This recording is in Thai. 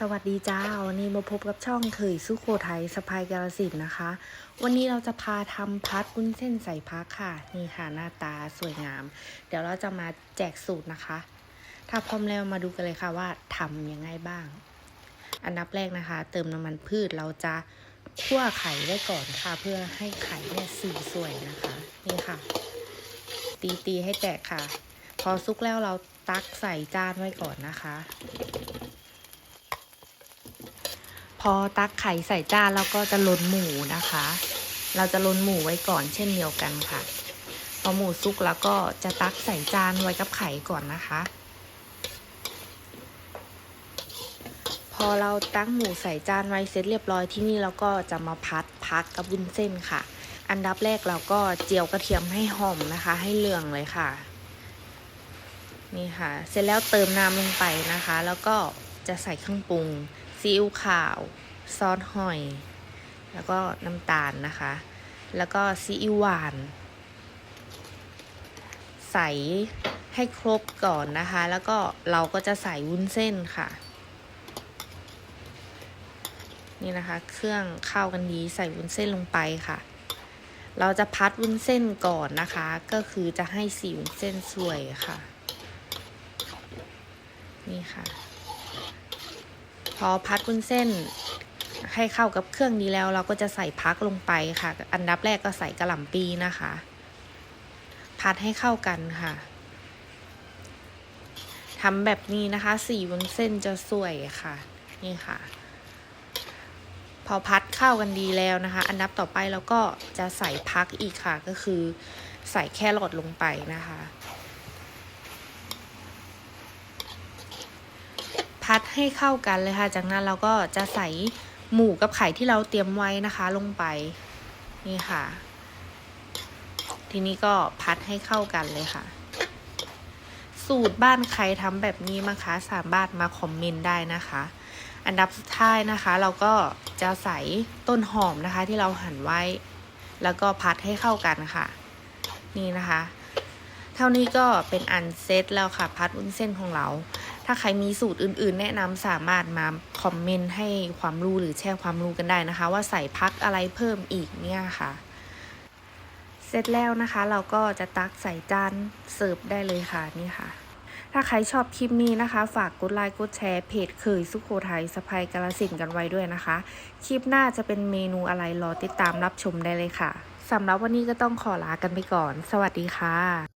สวัสดีจ้าวันนี้มาพบกับช่องเคยสุโขทัยสะพายกาลสินนะคะ วันนี้เราจะพาทำพัดวุ้นเส้นใส่พักค่ะ นี่ค่ะหน้าตาสวยงาม เดี๋ยวเราจะมาแจกสูตรนะคะ ถ้าพร้อมแล้วมาดูกันเลยค่ะว่าทำยังไงบ้าง อันดับแรกนะคะ เติมน้ำมันพืชเราจะคั่วไข่ไว้ก่อนค่ะ เพื่อให้ไข่เนี่ยสีสวยนะคะ นี่ค่ะ ตีตีให้แตกค่ะ พอซุกแล้วเราตักใส่จานไว้ก่อนนะคะ อตักไข่ใส่จานเราก็จะลนหมูนะคะ เราจะลนหมูไว้ก่อนเช่นเดียวกันค่ะ พอหมูสุกแล้วก็จะตักใส่จานไว้กับไข่ก่อนนะคะ พอเราตั้งหมูใส่จานไว้เสร็จเรียบร้อยที่นี่เราก็จะมาพัดพักกับวุ้นเส้นค่ะ อันดับแรกเราก็เจียวกระเทียมให้หอมนะคะ ให้เหลืองเลยค่ะ นี่ค่ะ เสร็จแล้วเติมน้ำลงไปนะคะ แล้วก็ จะใส่เครื่องปรุงซีอิ๊วขาวซอสหอย แล้วก็น้ำตาลนะคะ แล้วก็ซีอิ๊วหวาน ใส่ให้ครบก่อนนะคะ แล้วก็เราก็จะใส่วุ้นเส้นค่ะ นี่นะคะ เครื่องเข้ากันดีใส่วุ้นเส้นลงไปค่ะ เราจะพัดวุ้นเส้นก่อนนะคะ ก็คือจะให้สีวุ้นเส้นสวยค่ะ นี่ค่ะ พอพัดวุ้นเส้น ให้เข้ากับเครื่องดีแล้ว เราก็จะใส่พักลงไปค่ะ อันดับแรกก็ใส่กระหล่ำปีนะคะ พัดให้เข้ากันค่ะทำแบบนี้นะคะ สีวุ้นเส้นจะสวยค่ะ นี่ค่ะ พอพัดเข้ากันดีแล้วนะคะ อันดับต่อไปเราก็จะใส่พักอีกค่ะ ก็คือใส่แครอทลงไปนะคะ พัดให้เข้ากันเลยค่ะ จากนั้นเราก็จะใส่หมูกับไข่ที่เราเตรียมไว้นะคะลงไปนี่ค่ะ ทีนี้ก็พัดให้เข้ากันเลยค่ะ สูตรบ้านใครทำแบบนี้มั้งคะสามารถมาคอมเมนต์ได้นะคะ อันดับสุดท้ายนะคะ เราก็จะใส่ต้นหอมนะคะ ที่เราหั่นไว้ แล้วก็พัดให้เข้ากันค่ะ นี่นะคะ เท่านี้ก็เป็นอันเซตแล้วค่ะ พัดวุ้นเส้นของเรา ถ้าใครมีสูตรอื่นๆ แนะนำสามารถมาคอมเมนต์ให้ความรู้หรือแชร์ความรู้กันได้นะคะ ว่าใส่พักอะไรเพิ่มอีกเนี่ยค่ะ เสร็จแล้วนะคะ เราก็จะตักใส่จานเสิร์ฟได้เลยค่ะนี่ค่ะ ถ้าใครชอบคลิปนี้นะคะ ฝากกดไลค์กดแชร์เพจเคยสุโขทัยสะพายกาลสินกันไว้ด้วยนะคะ คลิปหน้าจะเป็นเมนูอะไรรอติดตามรับชมได้เลยค่ะสำหรับวันนี้ก็ต้องขอลากันไปก่อน สวัสดีค่ะ